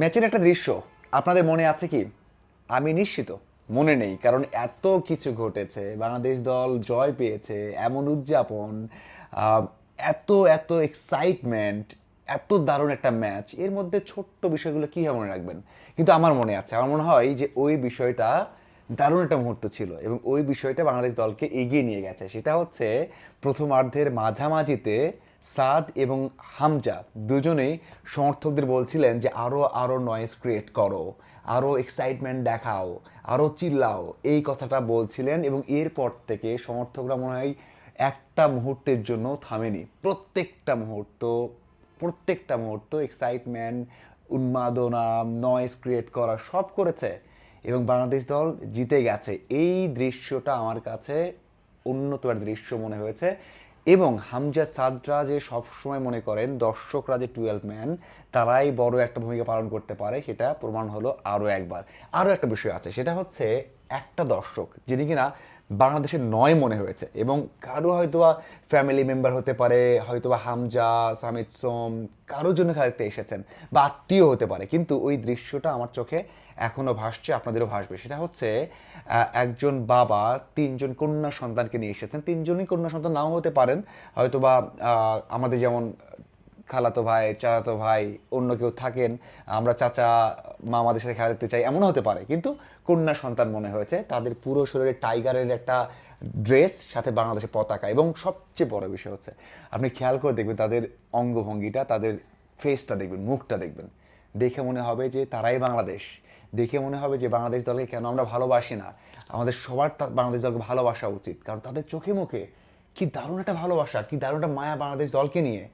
ম্যাচের একটা দৃশ্য। আপনাদের মনে আছে কি? আমি নিশ্চিত মনে নেই, কারণ এত কিছু ঘটেছে, বাংলাদেশ দল জয় পেয়েছে, এমন উদযাপন এত এত এক্সাইটমেন্ট এত দারুণ একটা ম্যাচ। এর মধ্যে ছোট্ট বিষয়গুলো কীভাবে মনে রাখবেন? কিন্তু আমার মনে আছে, আমার মনে হয় যে ওই বিষয়টা দারুণ একটা মুহূর্ত ছিল এবং ওই বিষয়টা বাংলাদেশ দলকে এগিয়ে নিয়ে গেছে। সেটা হচ্ছে প্রথমার্ধের মাঝামাঝিতে সাদ এবং হামজা দুজনেই সমর্থকদের বলছিলেন যে আরও আরও নয়েজ ক্রিয়েট করো আরও এক্সাইটমেন্ট দেখাও আরও চিল্লাও। এই কথাটা বলছিলেন এবং এরপর থেকে সমর্থকরা মনে হয় একটা মুহূর্তের জন্য থামেনি। প্রত্যেকটা মুহূর্ত প্রত্যেকটা মুহূর্ত এক্সাইটমেন্ট উন্মাদনা নয়েজ ক্রিয়েট করা সব করেছে। এবং বাংলাদেশ দল জিতে গেছে। এই দৃশ্যটা আমার কাছে উন্নত আর দৃশ্য মনে হয়েছে। এবং হামজা সাদরা যে সবসময় মনে করেন, দর্শকরা যে টুয়েলভ ম্যান, তারাই বড় একটা ভূমিকা পালন করতে পারে, সেটা প্রমাণ হলো আরও একবার। আরও একটা বিষয় আছে, সেটা হচ্ছে একটা দর্শক যিনি কিনা বাংলাদেশে নয় মনে হয়েছে এবং কারও হয়তোবা ফ্যামিলি মেম্বার হতে পারে, হয়তোবা হামজা, সামিদ সোম, কারোর জন্য খেলাতে এসেছেন বা আত্মীয় হতে পারে। কিন্তু ওই দৃশ্যটা আমার চোখে এখনও ভাসছে, আপনাদেরও ভাসবে। সেটা হচ্ছে একজন বাবা তিনজন কন্যা সন্তানকে নিয়ে এসেছেন। তিনজনই কন্যা সন্তান নাও হতে পারেন। হয়তোবা আমাদের যেমন খালাতো ভাই, চাচাতো ভাই, অন্য কেউ থাকেন, আমরা চাচা, মামাদের সাথে খেলা দেখতে চাই, এমনও হতে পারে। কিন্তু কন্যা সন্তান মনে হয়েছে, তাদের পুরো শরীরে টাইগারের একটা ড্রেস, সাথে বাংলাদেশের পতাকা, এবং সবচেয়ে বড় বিষয় হচ্ছে, আপনি খেয়াল করে দেখবেন, তাদের অঙ্গভঙ্গিটা, তাদের ফেসটা দেখবেন, মুখটা দেখবেন। দেখে মনে হবে যে তারাই বাংলাদেশ। দেখে মনে হবে যে বাংলাদেশ দলকে কেন আমরা ভালোবাসি না। আমাদের সবার বাংলাদেশ দলকে ভালোবাসা উচিত। কারণ তাদের চোখে মুখে, কি দারুণ একটা ভালোবাসা, কি দারুণ একটা মায়া বাংলাদেশ দলকে নিয়ে।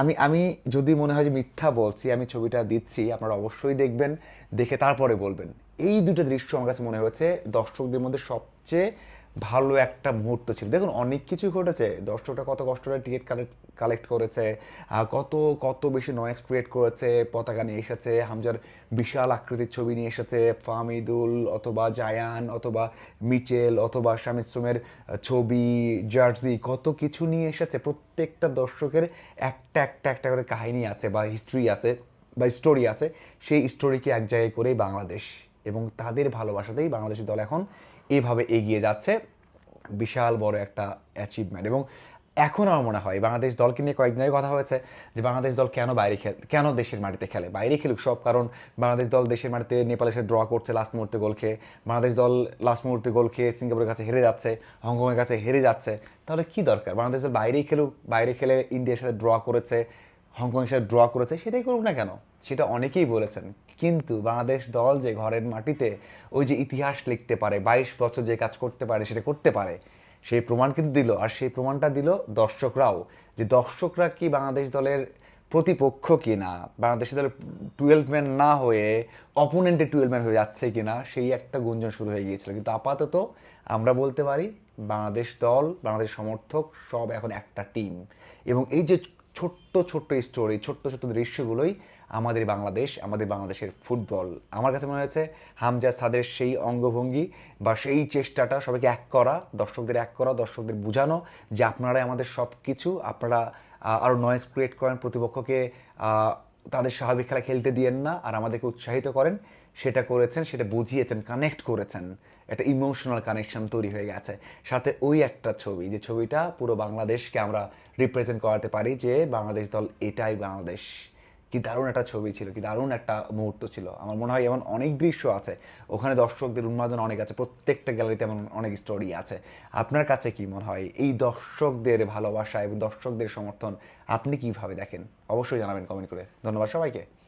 আমি আমি যদি মনে হয় যে মিথ্যা বলছি, আমি ছবিটা দিচ্ছি, আপনারা অবশ্যই দেখবেন, দেখে তারপরে বলবেন। এই দুটো দৃশ্য আমার কাছে মনে হয়েছে দর্শকদের মধ্যে সবচেয়ে ভালো একটা মুহূর্ত ছিল। দেখুন, অনেক কিছু ঘটেছে। দর্শকরা কত কষ্ট করে টিকিট কালেক্ট কালেক্ট করেছে কত কত বেশি নয়েজ ক্রিয়েট করেছে, পতাকা নিয়ে এসেছে, হামজার বিশাল আকৃতির ছবি নিয়ে এসেছে ফামিদুল অথবা জায়ান অথবা মিচেল অথবা স্বামীশ্রমের ছবি, জার্সি, কত কিছু নিয়ে এসেছে। প্রত্যেকটা দর্শকের একটা একটা একটা করে কাহিনী আছে বা হিস্ট্রি আছে বা স্টোরি আছে। সেই স্টোরিকে এক জায়গায় করেই বাংলাদেশ এবং তাদের ভালোবাসাতেই বাংলাদেশের দল এখন এইভাবে এগিয়ে যাচ্ছে। বিশাল বড় একটা অ্যাচিভমেন্ট এবং এখন আমার মনে হয় বাংলাদেশ দলকে নিয়ে কয়েকদিন আগে কথা হয়েছে যে বাংলাদেশ দল কেন বাইরে খেলে, কেন দেশের মাটিতে খেলে? বাইরে খেলুক সব, কারণ বাংলাদেশ দল দেশের মাটিতে নেপালের সাথে ড্র করছে লাস্ট মুহূর্তে গোল খেয়ে। বাংলাদেশ দল লাস্ট মুহূর্তে গোল খেয়ে সিঙ্গাপুরের কাছে হেরে যাচ্ছে, হংকংয়ের কাছে হেরে যাচ্ছে। তাহলে কি দরকার? বাংলাদেশ দল বাইরেই খেলুক, বাইরে খেলে ইন্ডিয়ার সাথে ড্র করেছে হংকংয়ের সাথে ড্র করেছে, সেটাই করুক না কেন, সেটা অনেকেই বলেছেন। কিন্তু বাংলাদেশ দল যে ঘরের মাটিতে ওই যে ইতিহাস লিখতে পারে, বাইশ বছর যে কাজ করতে পারে, সেটা করতে পারে, সেই প্রমাণ কিন্তু দিল। আর সেই প্রমাণটা দিল দর্শকরাও, যে দর্শকরা কি বাংলাদেশ দলের প্রতিপক্ষ কি না বাংলাদেশ দলের টুয়েলভ ম্যান না হয়ে অপোনেন্টের টুয়েলভ ম্যান হয়ে যাচ্ছে কি না সেই একটা গুঞ্জন শুরু হয়ে গিয়েছিল। কিন্তু আপাতত আমরা বলতে পারি, বাংলাদেশ দল, বাংলাদেশ সমর্থক সব এখন একটা টিম এবং এই যে ছোট্ট ছোট্ট স্টোরি ছোট্ট ছোট্ট দৃশ্যগুলোই আমাদের বাংলাদেশ, আমাদের বাংলাদেশের ফুটবল আমার কাছে মনে হয়েছে হামজা সাদের সেই অঙ্গভঙ্গি বা সেই চেষ্টাটা সবাইকে এক করা, দর্শকদের এক করা, দর্শকদের বোঝানো যে আপনারাই আমাদের সব কিছু আপনারা আরও নয়েজ ক্রিয়েট করেন, প্রতিপক্ষকে তাদের স্বাভাবিক খেলা খেলতে দিয়েন না আর আমাদেরকে উৎসাহিত করেন। সেটা করেছেন, সেটা বুঝিয়েছেন কানেক্ট করেছেন। একটা ইমোশনাল কানেকশন তৈরি হয়ে গেছে। সাথে ওই একটা ছবি, যে ছবিটা পুরো বাংলাদেশকে আমরা রিপ্রেজেন্ট করাতে পারি যে বাংলাদেশ দল এটাই বাংলাদেশ। কি দারুণ একটা ছবি ছিল, কি দারুণ একটা মুহূর্ত ছিল। আমার মনে হয় এমন অনেক দৃশ্য আছে, ওখানে দর্শকদের উন্মাদন অনেক আছে, প্রত্যেকটা গ্যালারিতে এমন অনেক স্টোরি আছে। আপনার কাছে কি মনে হয় এই দর্শকদের ভালোবাসা এবং দর্শকদের সমর্থন আপনি কীভাবে দেখেন? অবশ্যই জানাবেন কমেন্ট করে। ধন্যবাদ সবাইকে।